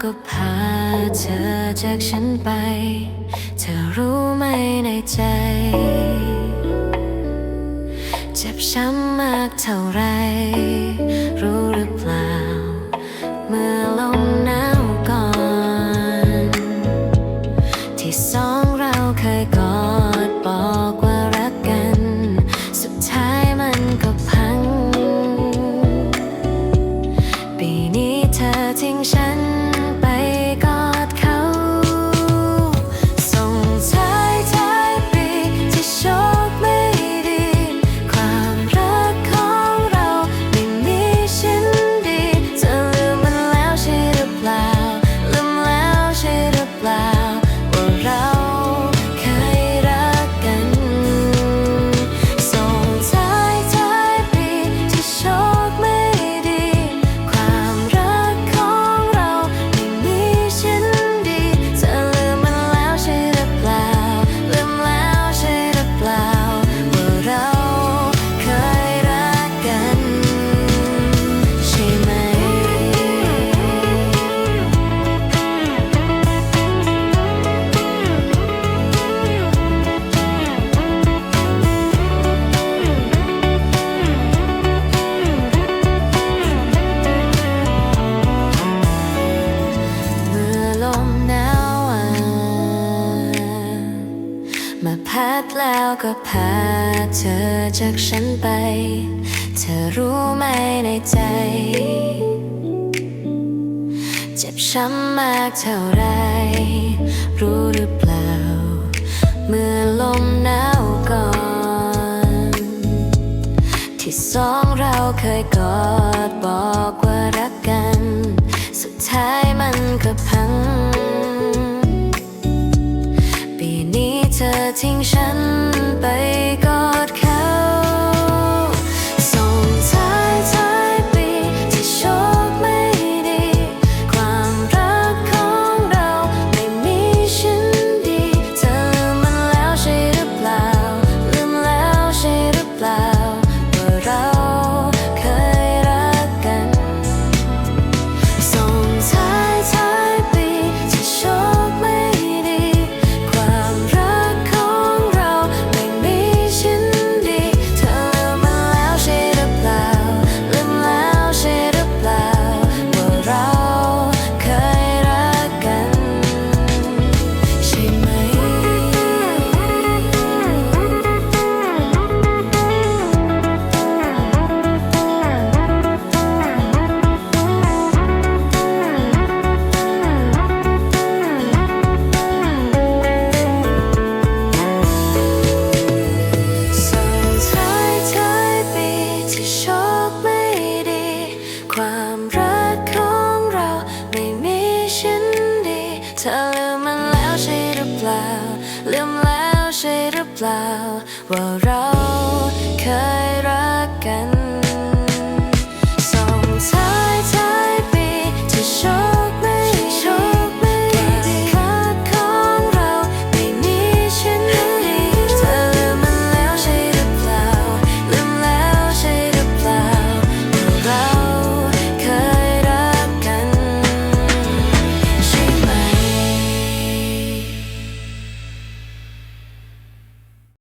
ก็พาเธอจากฉันไป เธอรู้ไหมในใจ เจ็บช้ำมากเท่าไร มาพัดแล้วก็พาเธอจากฉันไป เธอรู้ไหมในใจ เจ็บช้ำมากเท่าไร รู้หรือเปล่า เมื่อลมหนาวก่อน ที่สองเราเคยกอดบอกว่ารักกัน สุดท้ายมันก็พา 听声 ลืมแล้วใช่หรือเปล่า ว่าเราเคยรักกัน